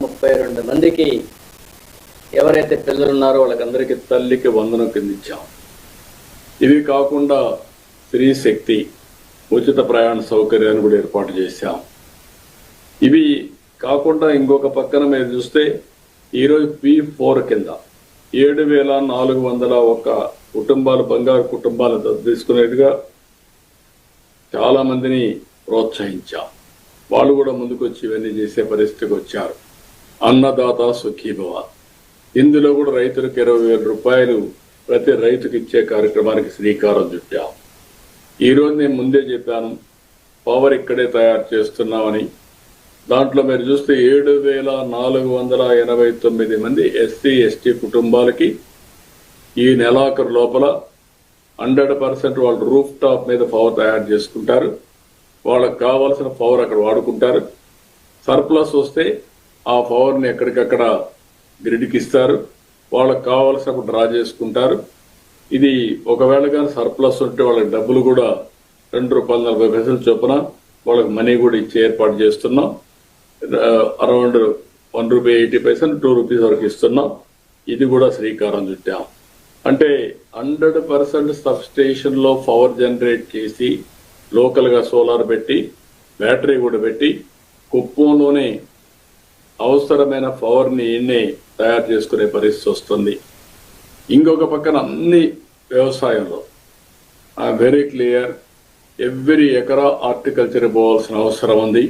ముప్పై రెండు మందికి ఎవరైతే పిల్లలు ఉన్నారో వాళ్ళకందరికీ తల్లికి వందనం కిందిచ్చాం. ఇవి కాకుండా స్త్రీ శక్తి ఉచిత ప్రయాణ సౌకర్యాన్ని కూడా ఏర్పాటు చేశాం. ఇవి కాకుండా ఇంకొక పక్కన మీరు చూస్తే ఈరోజు పి ఫోర్ కింద ఏడు వేల నాలుగు వందల ఒక కుటుంబాలు బంగారు కుటుంబాలు దత్తు తీసుకునేట్టుగా చాలా మందిని ప్రోత్సహించాం. వాళ్ళు కూడా ముందుకొచ్చి ఇవన్నీ చేసే పరిస్థితికి వచ్చారు. అన్నదాత సుఖీభవ. ఇందులో కూడా రైతులకు ఇరవై వేల రూపాయలు ప్రతి రైతుకి ఇచ్చే కార్యక్రమానికి శ్రీకారం చుట్టాం. ఈరోజు నేను ముందే చెప్పాను పవర్ ఇక్కడే తయారు చేస్తున్నామని. దాంట్లో మీరు చూస్తే ఏడు వేల నాలుగు వందల ఎనభై తొమ్మిది మంది ఎస్సీ ఎస్టీ కుటుంబాలకి ఈ నెలాఖరు లోపల హండ్రెడ్ పర్సెంట్ వాళ్ళు రూఫ్ టాప్ మీద పవర్ తయారు చేసుకుంటారు. వాళ్ళకి కావాల్సిన పవర్ అక్కడ వాడుకుంటారు. సర్ప్లస్ వస్తే ఆ పవర్ని ఎక్కడికక్కడ గ్రిడ్కి ఇస్తారు. వాళ్ళకి కావాల్సినప్పుడు డ్రా చేసుకుంటారు. ఇది ఒకవేళ కానీ సర్ప్లస్ ఉంటే వాళ్ళకి డబ్బులు కూడా రెండు రూపాయల నలభై పైసలు చొప్పున వాళ్ళకి మనీ కూడా ఇచ్చి ఏర్పాటు చేస్తున్నాం. అరౌండ్ వన్ రూపీ ఎయిటీ పైసలు టూ రూపీస్ వరకు ఇస్తున్నాం. ఇది కూడా శ్రీకారం చుట్టాం. అంటే హండ్రెడ్ పర్సెంట్ సబ్ స్టేషన్లో పవర్ జనరేట్ చేసి లోకల్గా సోలార్ పెట్టి బ్యాటరీ కూడా పెట్టి కుప్పంలోనే అవసరమైన పవర్ని తయారు చేసుకునే పరిస్థితి వస్తుంది. ఇంకొక పక్కన అన్ని వ్యవసాయంలో వెరీ క్లియర్ ఎవ్రీ ఎకరా హార్టికల్చర్ పోవాల్సిన అవసరం ఉంది.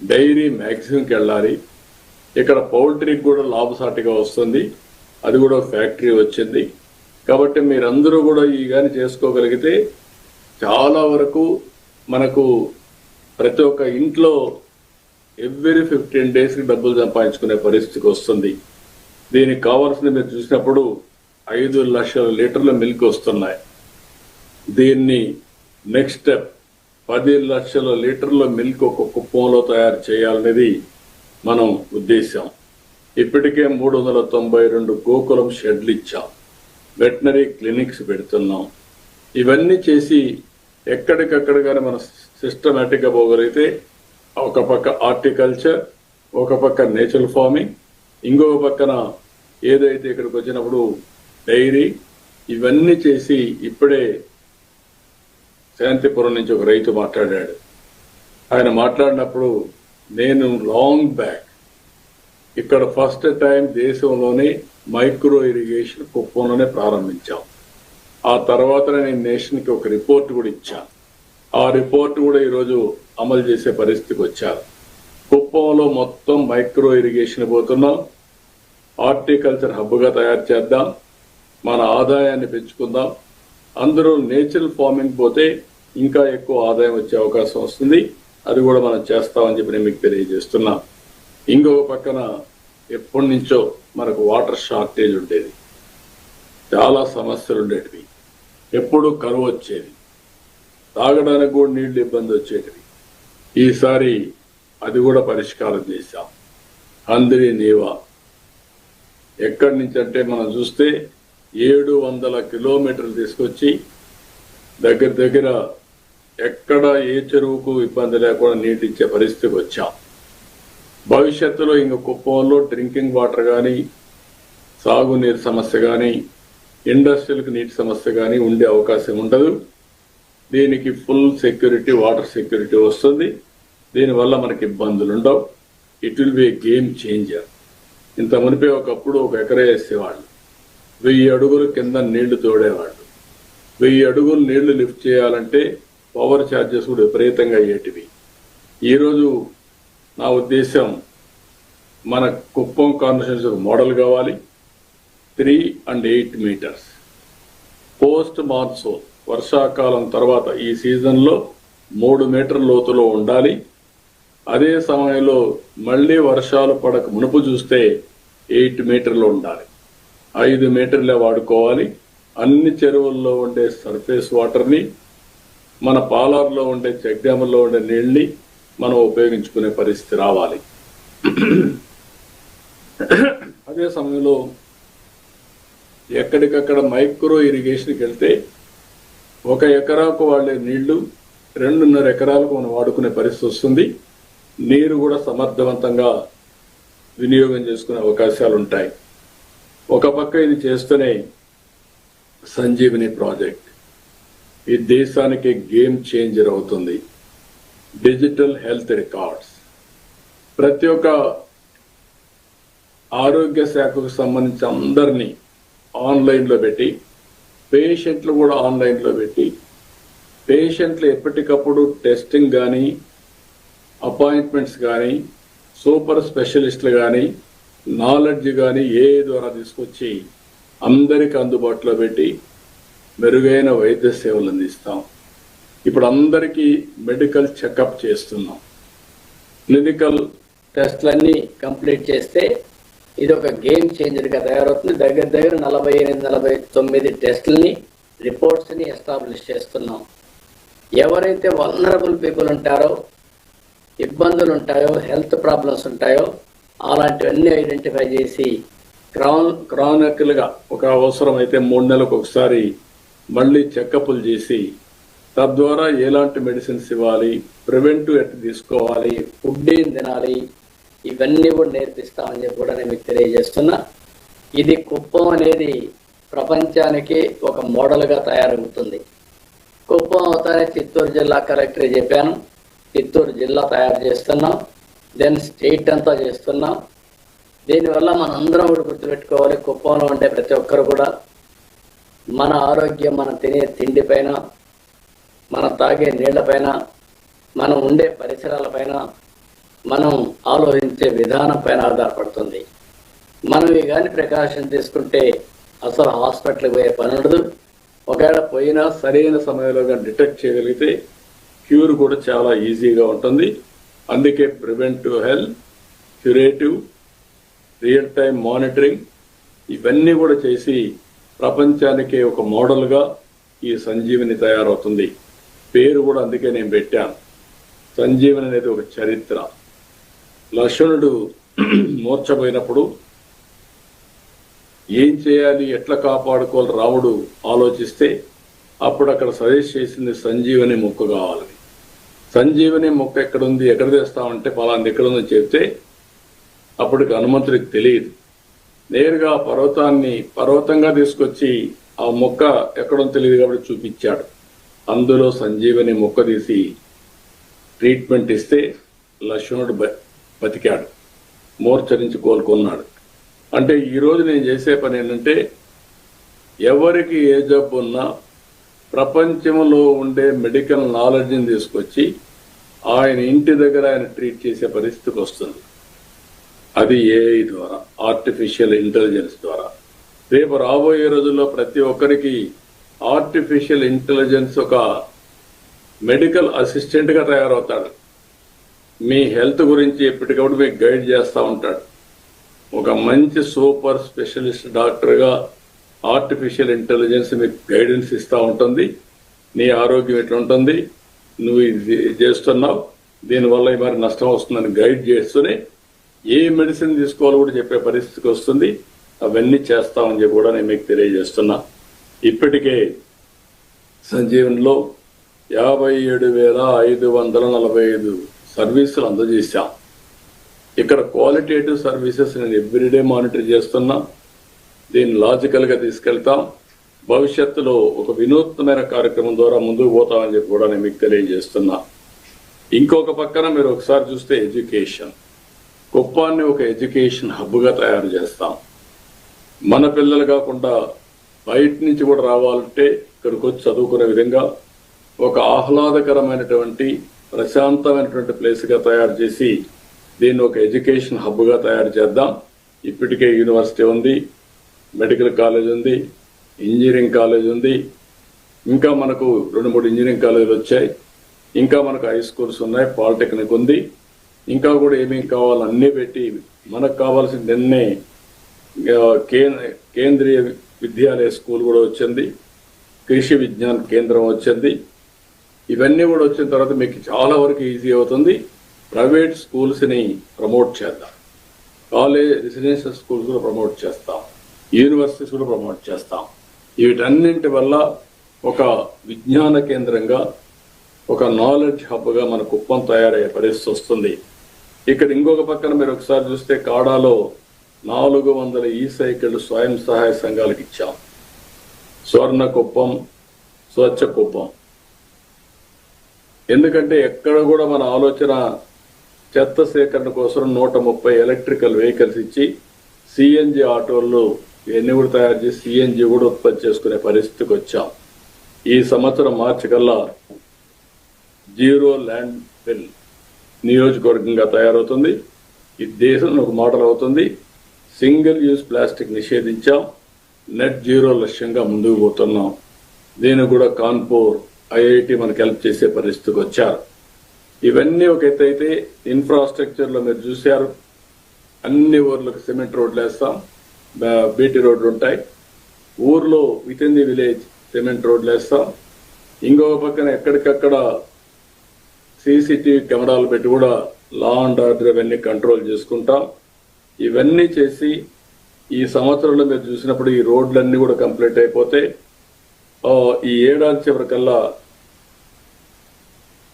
డైరీ మ్యాక్సిమంకి వెళ్ళాలి. ఇక్కడ పౌల్ట్రీకి కూడా లాభసాటిగా వస్తుంది. అది కూడా ఫ్యాక్టరీ వచ్చింది. కాబట్టి మీరందరూ కూడా ఈ కానీ చేసుకోగలిగితే చాలా వరకు మనకు ప్రతి ఒక్క ఇంట్లో ఎవ్రీ ఫిఫ్టీన్ డేస్కి డబ్బులు సంపాదించుకునే పరిస్థితికి వస్తుంది. దీనికి కావాల్సింది మీరు చూసినప్పుడు ఐదు లక్షల లీటర్ల మిల్క్ వస్తున్నాయి. దీన్ని నెక్స్ట్ స్టెప్ పది లక్షల లీటర్ల మిల్క్ ఒక కుప్పంలో తయారు చేయాలనేది మనం ఉద్దేశం ఇప్పటికే మూడు వందల తొంభై రెండు గోకులం షెడ్లు ఇచ్చాం. వెటనరీ క్లినిక్స్ పెడుతున్నాం. ఇవన్నీ చేసి ఎక్కడికక్కడ కానీ మనం సిస్టమేటిక్గా పోగలిగితే ఒక పక్క హార్టికల్చర్ ఒక పక్క నేచురల్ ఫార్మింగ్ ఇంకొక పక్కన ఏదైతే ఇక్కడికి వచ్చినప్పుడు డైరీ ఇవన్నీ చేసి ఇప్పుడే శాంతిపురం నుంచి ఒక రైతు మాట్లాడాడు. ఆయన మాట్లాడినప్పుడు నేను లాంగ్ బ్యాక్ ఇక్కడ ఫస్ట్ టైం దేశంలోనే మైక్రో ఇరిగేషన్ కుప్పంలోనే ప్రారంభించాం. ఆ తర్వాత నేను నేషన్కి ఒక రిపోర్ట్ కూడా ఇచ్చాను. ఆ రిపోర్ట్ కూడా ఈరోజు అమలు చేసే పరిస్థితికి వచ్చారు. కుప్పంలో మొత్తం మైక్రో ఇరిగేషన్ పోతున్నాం. హార్టికల్చర్ హబ్గా తయారు చేద్దాం. మన ఆదాయాన్ని పెంచుకుందాం. అందరూ నేచురల్ ఫార్మింగ్ పోతే ఇంకా ఎక్కువ ఆదాయం వచ్చే అవకాశం వస్తుంది. అది కూడా మనం చేస్తామని చెప్పి నేను మీకు తెలియజేస్తున్నా. ఇంకొక పక్కన ఎప్పటి నుంచో మనకు వాటర్ షార్టేజ్ ఉండేది. చాలా సమస్యలు ఉండేటివి. ఎప్పుడు కరువు వచ్చేది. తాగడానికి కూడా నీళ్ళు ఇబ్బంది వచ్చేటివి. ఈసారి అది కూడా పరిష్కారం చేశాం. అందరి నీవా. ఎక్కడి నుంచి అంటే మనం చూస్తే ఏడు వందల కిలోమీటర్లు తీసుకొచ్చి దగ్గర దగ్గర ఎక్కడ ఏ చెరువుకు ఇబ్బంది లేకుండా నీటి ఇచ్చే పరిస్థితికి వచ్చాం. భవిష్యత్తులో ఇంక కుప్పంలో డ్రింకింగ్ వాటర్ కానీ సాగునీరు సమస్య కానీ ఇండస్ట్రియల్కి నీటి సమస్య కానీ ఉండే అవకాశం ఉండదు. దీనికి ఫుల్ సెక్యూరిటీ వాటర్ సెక్యూరిటీ వస్తుంది. దీనివల్ల మనకి ఇబ్బందులు ఉండవు. It will be game changer ఇంత మునిపే ఒకప్పుడు ఒక ఎకరే వేసేవాళ్ళు. వెయ్యి అడుగులు కింద నీళ్ళు తోడేవాళ్ళు. వెయ్యి అడుగులు నీళ్ళు లిఫ్ట్ చేయాలంటే పవర్ ఛార్జెస్ కూడా విపరీతంగా అయ్యేటివి. ఈరోజు నా ఉద్దేశం మన కుప్పం కాన్స్టిట్యూన్సీ మోడల్ కావాలి. Three and eight metres. Post monsoon. వర్షాకాలం తర్వాత ఈ సీజన్లో మూడు మీటర్ లోతులో ఉండాలి. అదే సమయంలో మళ్ళీ వర్షాలు పడక మునుపు చూస్తే ఎయిట్ మీటర్లు ఉండాలి. ఐదు మీటర్లే వాడుకోవాలి. అన్ని చెరువుల్లో ఉండే సర్ఫేస్ వాటర్ని మన పాలార్లో ఉండే చెక్ డ్యాముల్లో ఉండే నీళ్ళని మనం ఉపయోగించుకునే పరిస్థితి రావాలి. అదే సమయంలో ఎక్కడికక్కడ మైక్రో ఇరిగేషన్కి వెళ్తే ఒక ఎకరాకు వాడే నీళ్ళు రెండున్నర ఎకరాలకు మనం వాడుకునే పరిస్థితి వస్తుంది. నీరు కూడా సమర్థవంతంగా వినియోగం చేసుకునే అవకాశాలు ఉంటాయి. ఒక పక్క ఇది చేస్తూనే సంజీవిని ప్రాజెక్ట్. ఈ దేశానికి గేమ్ చేంజర్ అవుతుంది. Digital health records. ప్రతి ఒక్క ఆరోగ్య శాఖకు సంబంధించి అందరినీ ఆన్లైన్లో పెట్టి పేషెంట్లు కూడా ఆన్లైన్లో పెట్టి పేషెంట్లు ఎప్పటికప్పుడు టెస్టింగ్ కానీ అపాయింట్మెంట్స్ కానీ సూపర్ స్పెషలిస్టులు కానీ నాలెడ్జ్ కానీ ఏ ద్వారా తీసుకొచ్చి అందరికి అందుబాటులో పెట్టి మెరుగైన వైద్య సేవలు అందిస్తాం. ఇప్పుడు అందరికీ మెడికల్ చెకప్ చేస్తున్నాం. క్లినికల్ టెస్ట్లన్నీ కంప్లీట్ చేస్తే ఇది ఒక గేమ్ చేంజర్గా తయారవుతుంది. దగ్గర దగ్గర నలభై ఎనిమిది నలభై తొమ్మిది టెస్ట్లని రిపోర్ట్స్ని ఎస్టాబ్లిష్ చేస్తున్నాం. ఎవరైతే వల్నరబుల్ పీపుల్ ఉంటారో ఇబ్బందులు ఉంటాయో హెల్త్ ప్రాబ్లమ్స్ ఉంటాయో అలాంటివన్నీ ఐడెంటిఫై చేసి క్రాన్ క్రానికల్గా ఒక అవసరం అయితే మూడు నెలలకు ఒకసారి మళ్ళీ చెకప్లు చేసి తద్వారా ఎలాంటి మెడిసిన్స్ ఇవ్వాలి ప్రివెంటివ్ ఎట్ తీసుకోవాలి ఫుడ్ ఏం తినాలి ఇవన్నీ కూడా నేర్పిస్తామని చెప్పి కూడా నేను మీకు తెలియజేస్తున్నా. ఇది కుప్పం అనేది ప్రపంచానికి ఒక మోడల్గా తయారవుతుంది. కుప్పం అవుతానే చిత్తూరు జిల్లా కలెక్టర్ చెప్పాను. చిత్తూరు జిల్లా తయారు చేస్తున్నాం. దెన్ స్టేట్ అంతా చేస్తున్నాం. దీనివల్ల మనందరం కూడా గుర్తుపెట్టుకోవాలి కుప్పంలో ఉండే ప్రతి ఒక్కరు కూడా. మన ఆరోగ్యం మనం తినే తిండిపైన మనం తాగే నీళ్ళపైన మనం ఉండే పరిసరాలపైన మనం ఆలోచించే విధానం పైన ఆధారపడుతుంది. మనం కానీ ప్రకాశం తీసుకుంటే అసలు హాస్పిటల్కి పోయే పని ఉండదు. ఒకవేళ పోయినా సరైన సమయంలో డిటెక్ట్ చేయగలిగితే క్యూర్ కూడా చాలా ఈజీగా ఉంటుంది. అందుకే preventive health curative real time monitoring ఇవన్నీ కూడా చేసి ప్రపంచానికి ఒక మోడల్గా ఈ సంజీవిని తయారవుతుంది. పేరు కూడా అందుకే నేను పెట్టాను. సంజీవని అనేది ఒక చరిత్ర. లక్ష్మణుడు మూర్చపోయినప్పుడు ఏం చేయాలి ఎట్లా కాపాడుకోవాలి రాముడు ఆలోచిస్తే అప్పుడు అక్కడ సజెస్ట్ చేసింది సంజీవని మొక్క కావాలని సంజీవని మొక్క ఎక్కడుంది ఎక్కడ తెస్తామంటే పలాంది ఎక్కడ చెప్తే అప్పటికి హనుమంతుడికి తెలియదు. నేరుగా పర్వతాన్ని పర్వతంగా తీసుకొచ్చి ఆ మొక్క ఎక్కడో తెలియదు కాబట్టి చూపించాడు. అందులో సంజీవని మొక్క తీసి ట్రీట్మెంట్ ఇస్తే లక్ష్మణుడు బ- బతికాడు. మోర్చరించి కోలుకున్నాడు. అంటే ఈరోజు నేను చేసే పని ఏంటంటే ఎవరికి ఏ జబ్బు ఉన్నా ప్రపంచంలో ఉండే మెడికల్ నాలెడ్జ్ని తీసుకొచ్చి ఆయన ఇంటి దగ్గర ఆయన ట్రీట్ చేసే పరిస్థితికి వస్తుంది. అది ఏఐ ద్వారా ఆర్టిఫిషియల్ ఇంటెలిజెన్స్ ద్వారా. రేపు రాబోయే రోజుల్లో ప్రతి ఒక్కరికి ఆర్టిఫిషియల్ ఇంటెలిజెన్స్ ఒక మెడికల్ అసిస్టెంట్గా తయారవుతాడు. మీ హెల్త్ గురించి ఎప్పటికప్పుడు మీకు గైడ్ చేస్తూ ఉంటాడు. ఒక మంచి సూపర్ స్పెషలిస్ట్ డాక్టర్గా ఆర్టిఫిషియల్ ఇంటెలిజెన్స్ మీకు గైడెన్స్ ఇస్తూ ఉంటుంది. నీ ఆరోగ్యం ఎట్లా ఉంటుంది? నువ్వు ఇది చేస్తున్నావు. దీనివల్ల ఈ మరి నష్టం వస్తుందని గైడ్ చేస్తూనే ఏ మెడిసిన్ తీసుకోవాలో కూడా చెప్పే పరిస్థితికి వస్తుంది. అవన్నీ చేస్తామని చెప్పి కూడా నేను మీకు తెలియజేస్తున్నా. ఇప్పటికే సంజీవన్లో యాభై ఏడు వేల ఐదు వందల నలభై ఐదు సర్వీసులు అందజేశాం. ఇక్కడ క్వాలిటేటివ్ సర్వీసెస్ నేను ఎవ్రీడే మానిటర్ చేస్తున్నా. దీన్ని లాజికల్గా తీసుకెళ్తాం. భవిష్యత్తులో ఒక వినూత్నమైన కార్యక్రమం ద్వారా ముందుకు పోతామని చెప్పి కూడా నేను మీకు తెలియజేస్తున్నా. ఇంకొక పక్కన మీరు ఒకసారి చూస్తే ఎడ్యుకేషన్. కుప్పాన్ని ఒక ఎడ్యుకేషన్ హబ్గా తయారు చేస్తాం. మన పిల్లలు కాకుండా బయట నుంచి కూడా రావాలంటే ఇక్కడికి వచ్చి చదువుకునే విధంగా ఒక ఆహ్లాదకరమైనటువంటి ప్రశాంతమైనటువంటి ప్లేస్గా తయారు చేసి దీన్ని ఒక ఎడ్యుకేషన్ హబ్గా తయారు చేద్దాం. ఇప్పటికే యూనివర్సిటీ ఉంది మెడికల్ కాలేజ్ ఉంది ఇంజనీరింగ్ కాలేజ్ ఉంది. ఇంకా మనకు రెండు మూడు ఇంజనీరింగ్ కాలేజీలు వచ్చాయి. ఇంకా మనకు హై స్కూల్స్ ఉన్నాయి పాలిటెక్నిక్ ఉంది. ఇంకా కూడా ఏమేమి కావాలో అన్నీ పెట్టి మనకు కావాల్సిన నిన్నే కేంద్ర కేంద్రీయ విద్యాలయ స్కూల్ కూడా వచ్చింది. కృషి విజ్ఞాన్ కేంద్రం వచ్చింది. ఇవన్నీ కూడా వచ్చిన తర్వాత మీకు చాలా వరకు ఈజీ అవుతుంది. ప్రైవేట్ స్కూల్స్ని ప్రమోట్ చేద్దాం. కాలేజ్ రెసిడెన్షియల్ స్కూల్స్ కూడా ప్రమోట్ చేస్తాం. యూనివర్సిటీస్ కూడా ప్రమోట్ చేస్తాం. వీటన్నింటి వల్ల ఒక విజ్ఞాన కేంద్రంగా ఒక నాలెడ్జ్ హబ్గా మన కుప్పం తయారయ్యే పరిస్థితి వస్తుంది. ఇక్కడ ఇంకొక పక్కన మీరు ఒకసారి చూస్తే కాడాలో నాలుగు వందల ఈ సైకిళ్ళు స్వయం సహాయ సంఘాలకు ఇచ్చాం. స్వర్ణ కుప్పం స్వచ్ఛ కుప్పం. ఎందుకంటే ఎక్కడ కూడా మన ఆలోచన చెత్త సేకరణ కోసం నూట ముప్పై ఎలక్ట్రికల్ వెహికల్స్ ఇచ్చి సిఎన్జి ఆటోలు ఇవన్నీ కూడా తయారు చేసి సిఎన్జి కూడా ఉత్పత్తి చేసుకునే పరిస్థితికి వచ్చాం. ఈ సంవత్సరం మార్చి కల్లా జీరో ల్యాండ్ ఫిల్ నియోజకవర్గంగా తయారవుతుంది. ఈ దేశంలో ఒక మోడల్ అవుతుంది. సింగిల్ యూజ్ ప్లాస్టిక్ నిషేధించాం. నెట్ జీరో లక్ష్యంగా ముందుకు పోతున్నాం. దీన్ని కూడా కాన్పూర్ ఐఐటి మనకు హెల్ప్ చేసే పరిస్థితికి వచ్చారు. ఇవన్నీ ఒక ఎత్తు అయితే ఇన్ఫ్రాస్ట్రక్చర్లో మీరు చూశారు. అన్ని ఊర్లకు సిమెంట్ రోడ్లు వేస్తాం. బీటీ రోడ్లు ఉంటాయి. ఊర్లో with in the village cement రోడ్లు వేస్తాం. ఇంకొక పక్కన ఎక్కడికక్కడ సీసీటీవీ కెమెరాలు పెట్టి కూడా లా అండ్ ఆర్డర్ ఇవన్నీ కంట్రోల్ చేసుకుంటాం. ఇవన్నీ చేసి ఈ సంవత్సరంలో మీరు చూసినప్పుడు ఈ రోడ్లన్నీ కూడా కంప్లీట్ అయిపోతే ఈ ఏడాది చివరికల్లా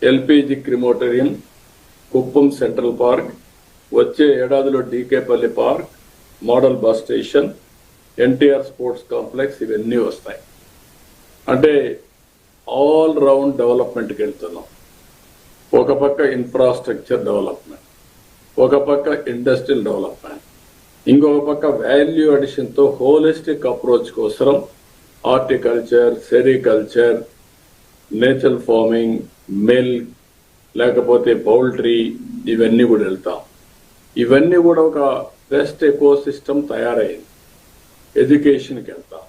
LPG crematorium Kuppam central park వచ్చే ఏడాదిలో DKPalli park model bus station NTR sports complex ఇవన్నీ వస్తాయి. అంటే ఆల్ రౌండ్ డెవలప్మెంట్కి వెళ్తున్నాం. ఒక పక్క ఇన్ఫ్రాస్ట్రక్చర్ డెవలప్మెంట్ ఒక పక్క ఇండస్ట్రియల్ డెవలప్మెంట్ ఇంకొక పక్క వాల్యూ అడిషన్తో హోలిస్టిక్ అప్రోచ్ కోసం horticulture sericulture natural farming milk లేకపోతే పౌల్ట్రీ ఇవన్నీ కూడా వెళ్తాం. ఇవన్నీ కూడా ఒక బెస్ట్ ఎకో సిస్టమ్ తయారైంది. ఎడ్యుకేషన్కి వెళ్తాం.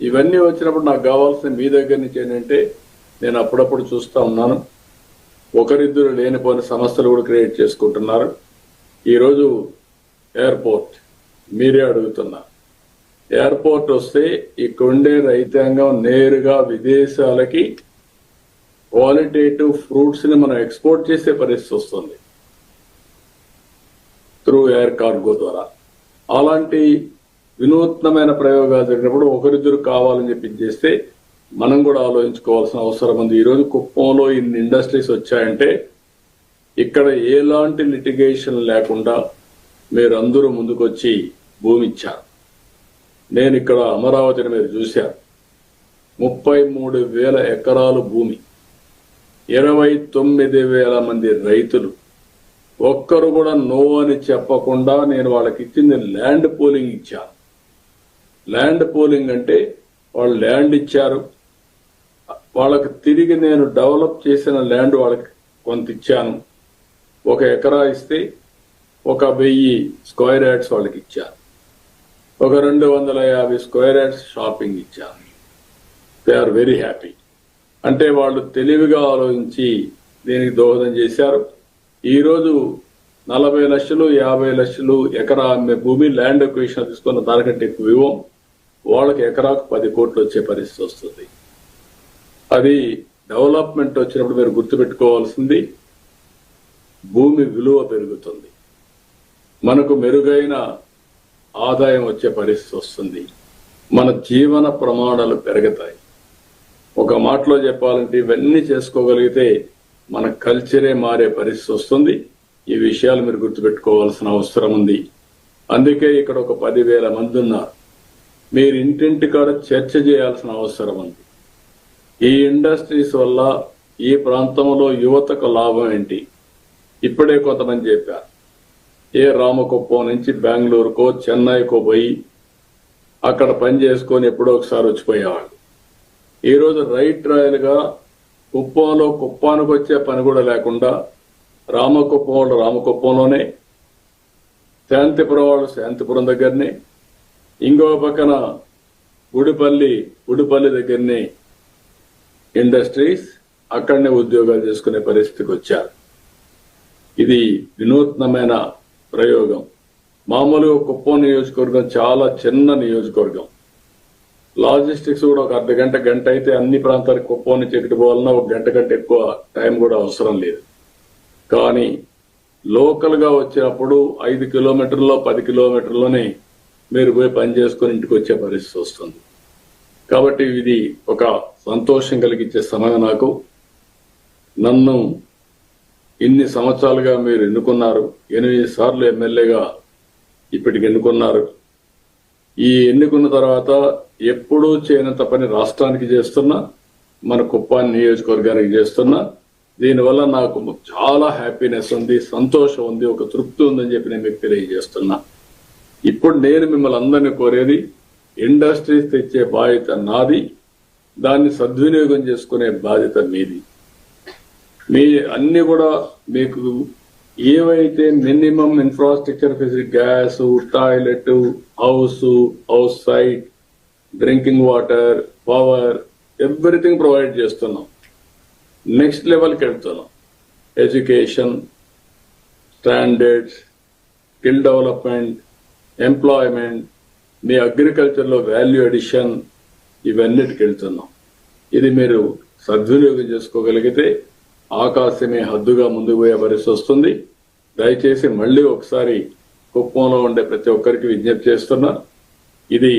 ఇవన్నీ వచ్చినప్పుడు నాకు కావాల్సిన మీ దగ్గర నుంచి ఏంటంటే నేను అప్పుడప్పుడు చూస్తా ఉన్నాను. ఒకరిద్దరు లేనిపోయిన సమస్యలు కూడా క్రియేట్ చేసుకుంటున్నారు. ఈరోజు ఎయిర్పోర్ట్ మీరే అడుగుతున్నారు. ఎయిర్పోర్ట్ వస్తే ఇక్కడుండే రైతాంగం నేరుగా విదేశాలకి క్వాలిటేటివ్ ఫ్రూట్స్ని మనం ఎక్స్పోర్ట్ చేసే పరిస్థితి వస్తుంది. త్రూ ఎయిర్ కార్గో ద్వారా. అలాంటి వినూత్నమైన ప్రయోగాలు జరిగినప్పుడు ఒకరిద్దరు కావాలని చెప్పి చేస్తే మనం కూడా ఆలోచించుకోవాల్సిన అవసరం ఉంది. ఈరోజు కుప్పంలో ఇన్ని ఇండస్ట్రీస్ వచ్చాయంటే ఇక్కడ ఎలాంటి లిటిగేషన్ లేకుండా మీరందరూ ముందుకొచ్చి భూమి ఇచ్చారు. నేను ఇక్కడ అమరావతిని మీరు చూశారు. ముప్పై మూడు వేల ఎకరాలు భూమి. ఇరవై తొమ్మిది వేల మంది రైతులు. ఒక్కరు కూడా నో అని చెప్పకుండా నేను వాళ్ళకి ఇచ్చింది ల్యాండ్ పోలింగ్ ఇచ్చాను. ల్యాండ్ పోలింగ్ అంటే వాళ్ళు ల్యాండ్ ఇచ్చారు. వాళ్ళకి తిరిగి నేను డెవలప్ చేసిన ల్యాండ్ వాళ్ళకి కొంత ఇచ్చాను. ఒక ఎకరా ఇస్తే ఒక వెయ్యి స్క్వేర్ యాడ్స్ వాళ్ళకి ఇచ్చాను ఒక రెండు వందల యాభై స్క్వేర్ యార్డ్స్ షాపింగ్ ఇచ్చాను దే ఆర్ వెరీ హ్యాపీ. అంటే వాళ్ళు తెలివిగా ఆలోచించి దీనికి దోహదం చేశారు. ఈరోజు నలభై లక్షలు యాభై లక్షలు ఎకరా అమ్మే భూమి ల్యాండ్ ఎక్విషన్ తీసుకున్న దానికంటే ఎక్కువ ఇవ్వం. వాళ్ళకి ఎకరాకు పది కోట్లు వచ్చే పరిస్థితి వస్తుంది. అది డెవలప్మెంట్ వచ్చినప్పుడు మీరు గుర్తుపెట్టుకోవాల్సింది భూమి విలువ పెరుగుతుంది. మనకు మెరుగైన ఆదాయం వచ్చే పరిస్థితి వస్తుంది. మన జీవన ప్రమాణాలు పెరుగుతాయి. ఒక మాటలో చెప్పాలంటే ఇవన్నీ చేసుకోగలిగితే మన కల్చరే మారే పరిస్థితి వస్తుంది. ఈ విషయాలు మీరు గుర్తుపెట్టుకోవాల్సిన అవసరం ఉంది. అందుకే ఇక్కడ ఒక పదివేల మంది ఉన్నారు. మీరు ఇంటింటి కాడ చర్చ చేయాల్సిన అవసరం ఉంది. ఈ ఇండస్ట్రీస్ వల్ల ఈ ప్రాంతంలో యువతకు లాభం ఏంటి? ఇప్పుడే కొంతమంది చెప్పారు. ఏ రామకుప్పం నుంచి బెంగళూరుకో చెన్నైకో పోయి అక్కడ పని చేసుకొని ఎప్పుడో ఒకసారి వచ్చిపోయేవాళ్ళు. ఈరోజు రైట్ రాయల్గా కుప్పంలో కుప్పానికి వచ్చే పని కూడా లేకుండా రామకుప్పం వాళ్ళు రామకుప్పంలోనే శాంతిపురం వాళ్ళు శాంతిపురం దగ్గరనే ఇంకో పక్కన గుడిపల్లి గుడిపల్లి దగ్గరనే ఇండస్ట్రీస్ అక్కడనే ఉద్యోగాలు చేసుకునే పరిస్థితికి వచ్చారు. ఇది వినూత్నమైన ప్రయోగం. మామూలుగా కుప్పం నియోజకవర్గం చాలా చిన్న నియోజకవర్గం. లాజిస్టిక్స్ కూడా ఒక అర్ధ గంట గంట అయితే అన్ని ప్రాంతాలకు కుప్పం నుంచి ఎక్కడికి పోవాలన్నా ఒక గంట కంటే ఎక్కువ టైం కూడా అవసరం లేదు. కానీ లోకల్గా వచ్చినప్పుడు ఐదు కిలోమీటర్లో పది కిలోమీటర్లోనే మీరు పోయి పని చేసుకొని ఇంటికి వచ్చే పరిస్థితి వస్తుంది. కాబట్టి ఇది ఒక సంతోషం కలిగించే సమయం నాకు. నన్ను ఇన్ని సంవత్సరాలుగా మీరు ఎన్నుకున్నారు? ఎనిమిది సార్లు ఎమ్మెల్యేగా ఇప్పటికి ఎన్నుకున్నారు. ఈ ఎన్నుకున్న తర్వాత ఎప్పుడూ చేయనంత పని రాష్ట్రానికి చేస్తున్నా మన కుప్పాన్ని నియోజకవర్గానికి చేస్తున్నా. దీనివల్ల నాకు చాలా హ్యాపీనెస్ ఉంది సంతోషం ఉంది ఒక తృప్తి ఉందని చెప్పి నేను మీకు తెలియజేస్తున్నా. ఇప్పుడు నేను మిమ్మల్ని అందరినీ కోరేది ఇండస్ట్రీస్ తెచ్చే బాధ్యత నాది దాన్ని సద్వినియోగం చేసుకునే బాధ్యత మీది. మీ అన్ని కూడా మీకు ఏవైతే minimum infrastructure facility gas toilet house house side drinking water power everything provide చేస్తున్నాం. నెక్స్ట్ లెవెల్కి వెళ్తున్నాం. Education standards skill development employment మీ అగ్రికల్చర్లో వాల్యూ అడిషన్ ఇవన్నిటికి వెళ్తున్నాం. ఇది మీరు సద్వినియోగం చేసుకోగలిగితే ఆకాశమే హద్దుగా ముందుకు పోయే పరిస్థితి వస్తుంది. దయచేసి మళ్ళీ ఒకసారి కుప్పంలో ఉండే ప్రతి ఒక్కరికి విజ్ఞప్తి చేస్తున్నా ఇది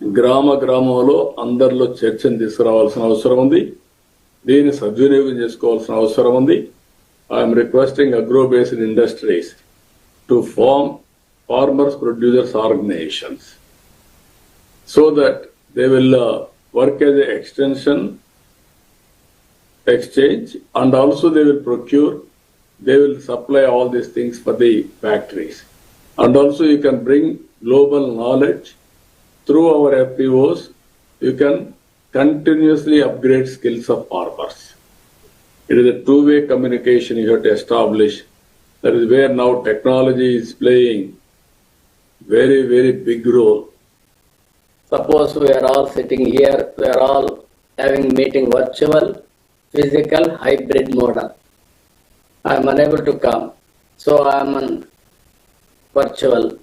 గ్రామ గ్రామంలో అందరిలో చర్చను తీసుకురావాల్సిన అవసరం ఉంది. దీన్ని సద్వినియోగం చేసుకోవాల్సిన అవసరం ఉంది. I'm requesting agro based industries to farm farmers producers organisations so that they will work as as an exchange and also they will procure they will supply all these things for the factories. And also you can bring global knowledge through our fpos you can continuously upgrade skills of farmers. It is a two-way communication you have to establish. That is where now technology is playing very very big role. Suppose we are all sitting here, we are all having meeting virtual, physical, hybrid model. I am unable to come, so I am on virtual.